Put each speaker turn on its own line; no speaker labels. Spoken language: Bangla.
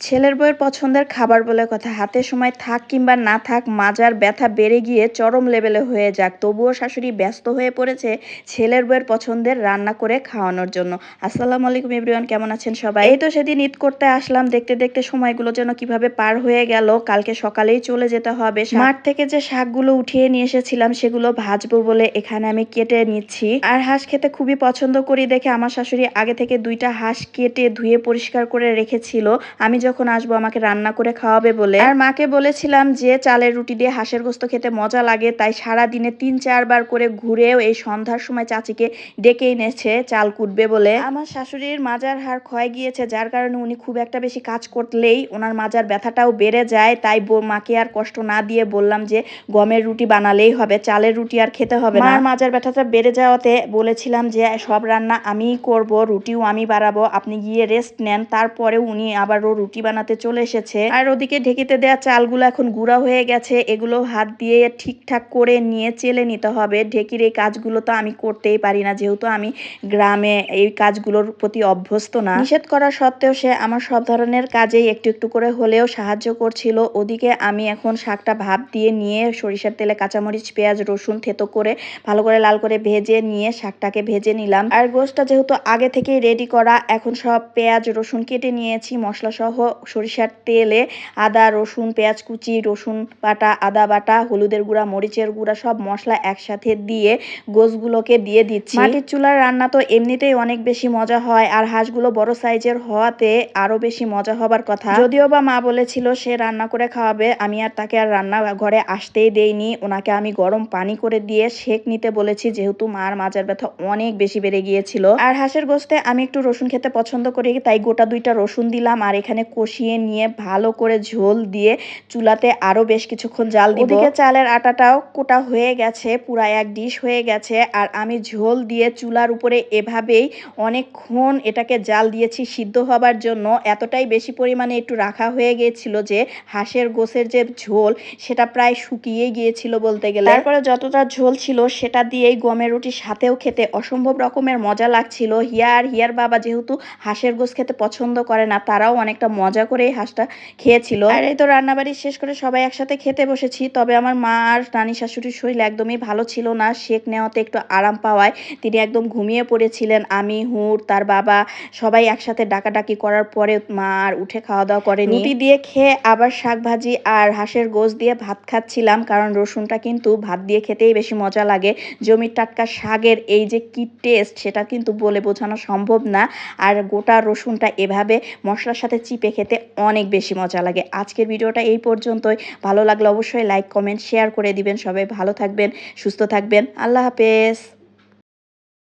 ছেলের বউয়ের পছন্দের খাবার বলে কথা হাতে সময় থাক কিংবা না থাক মাজার ব্যথা বেড়ে গিয়ে চরম লেভেলে হয়ে যাক। তবুও শাশুড়ি ব্যস্ত হয়ে পড়েছে ছেলের বউয়ের পছন্দের রান্না করে খাওয়ানোর জন্য। আসসালামু আলাইকুম এভরিওয়ান কেমন আছেন সবাই? এই তো সেদিন ঈদ করতে আসলাম দেখতে দেখতে সময়গুলো যেন কীভাবে পার হয়ে গেল কালকে সকালেই চলে যেতে হবে। মাঠ থেকে যে শাকগুলো উঠিয়ে নিয়ে এসেছিলাম সেগুলো ভাজবো বলে এখানে আমি কেটে নিচ্ছি। আর হাঁস খেতে খুবই পছন্দ করি দেখে আমার শাশুড়ি আগে থেকে দুইটা হাঁস কেটে ধুয়ে পরিষ্কার করে রেখেছিল। আমি যখন আসব আমাকে রান্না করে খাওয়াবে বলে। আর মাকে বলেছিলাম যে, চালের রুটি দিয়ে হাঁসের গোস্ত খেতে মজা লাগে, তাই সারা দিনে তিন চারবার করে ঘুরেও এই সন্ধ্যার সময় চাচিকে ডেকে এনেছে চাল কুটবে বলে। আমার শাশুড়ির মাজার হাড় ক্ষয় গিয়েছে, যার কারণে উনি খুব একটা বেশি কাজ করলেই ওনার মাজার ব্যথাটাও বেড়ে যায়, তাই মাকে আর কষ্ট না দিয়ে বললাম যে, গমের রুটি বানালেই হবে, চালের রুটি আর খেতে হবে না। মাজার ব্যথাটা বেড়ে যাওয়াতে বলেছিলাম যে, সব রান্না আমিই করব, রুটিও আমি বাড়াবো, আপনি গিয়ে রেস্ট নেন তারপরে উনি আবারও রুটি বানাতে চলে এসেছে। আর ওদিকে ঢেকিতে দেওয়া চালগুলো এখন গুঁড়া হয়ে গেছে। এগুলো হাত দিয়ে ঠিকঠাক করে নিয়ে চেলে নিতে হবে। ঢেকির এই কাজগুলো তো আমি করতেই পারি না। যেহেতু আমি গ্রামে এই কাজগুলোর প্রতি অভ্যস্ত না। নিষেধ করা সত্ত্বেও সে আমার সব ধরনের কাজেই একটু একটু করে হলেও সাহায্য করছিল। ওদিকে আমি এখন শাকটা ভাপ দিয়ে নিয়ে সরিষার তেলে কাঁচামরিচ, পেঁয়াজ, রসুন থেতো করে ভালো করে লাল করে ভেজে নিয়ে শাকটাকে ভেজে নিলাম। আর গোশটা যেহেতু আগে থেকেই রেডি করা, এখন সব পেঁয়াজ, রসুন কেটে নিয়েছি। মশলা সহ সরিষার তেলে আদা রসুন পেঁয়াজ কুচি রসুন বাটা আদা বাটা হলুদের গুঁড়া মরিচের গুঁড়া সব মশলা একসাথে দিয়ে গোশগুলোকে দিয়ে দিচ্ছি। মাটির চুলার রান্না তো এমনিতেই অনেক বেশি মজা হয় আর হাঁসগুলো বড় সাইজের হওয়াতে আরও বেশি মজা হবার কথা। যদিও বা মা বলেছিল সে রান্না করে খাওয়াবে আমি আর তাকে আর রান্না ঘরে আসতেই দেইনি। ওনাকে আমি গরম পানি করে দিয়ে সেক নিতে বলেছি যেহেতু মার মাজার ব্যথা অনেক বেশি বেড়ে গিয়েছিল। আর হাঁসের গোস্তে আমি একটু রসুন খেতে পছন্দ করি তাই গোটা দুইটা রসুন দিলাম আর এখানে কষিয়ে নিয়ে ভালো করে ঝোল দিয়ে চুলাতে আরও বেশ কিছুক্ষণ জাল দিব। ওদিকে চালের আটাটাও কোটা হয়ে গেছে পুরা এক ডিশ হয়ে গেছে। আর আমি ঝোল দিয়ে চুলার উপরে এভাবেই অনেকক্ষণ এটাকে জাল দিয়েছি সিদ্ধ হবার জন্য। এতটাই বেশি পরিমাণে একটু রাখা হয়ে গিয়েছিল যে হাঁসের গোসের যে ঝোল সেটা প্রায় শুকিয়ে গিয়েছিল বলতে গেলে। তারপরে যতটা ঝোল ছিল সেটা দিয়েই গমের রুটির সাথেও খেতে অসম্ভব রকমের মজা লাগছিল। হিয়া আর হিয়ার বাবা যেহেতু হাঁসের গোস খেতে পছন্দ করে না তারাও অনেকটা মজা করে এই হাঁসটা খেয়েছিল। আর এই তো রান্নাবাড়ি শেষ করে সবাই একসাথে খেতে বসেছি। তবে আমার মা আর নানি শাশুড়ির শরীর একদমই ভালো ছিল না। শেক নেওয়াতে একটু আরাম পাওয়ায় তিনি একদম ঘুমিয়ে পড়েছিলেন। আমি হুর তার বাবা সবাই একসাথে ডাকাডাকি করার পরে মা আর উঠে খাওয়া দাওয়া করেনি। রুটি দিয়ে খেয়ে আবার শাক ভাজি আর হাঁসের গোস দিয়ে ভাত খাচ্ছিলাম। কারণ রসুনটা কিন্তু ভাত দিয়ে খেতেই বেশি মজা লাগে। জমির টাটকা শাকের এই যে কি টেস্ট সেটা কিন্তু বলে বোঝানো সম্ভব না। আর গোটা রসুনটা এভাবে মশলার সাথে চিপে খেতে অনেক বেশি মজা লাগে। আজকের ভিডিওটা এই পর্যন্তই। ভালো লাগলে অবশ্যই লাইক কমেন্ট শেয়ার করে দিবেন সবাই। ভালো থাকবেন, সুস্থ থাকবেন। আল্লাহ হাফেজ।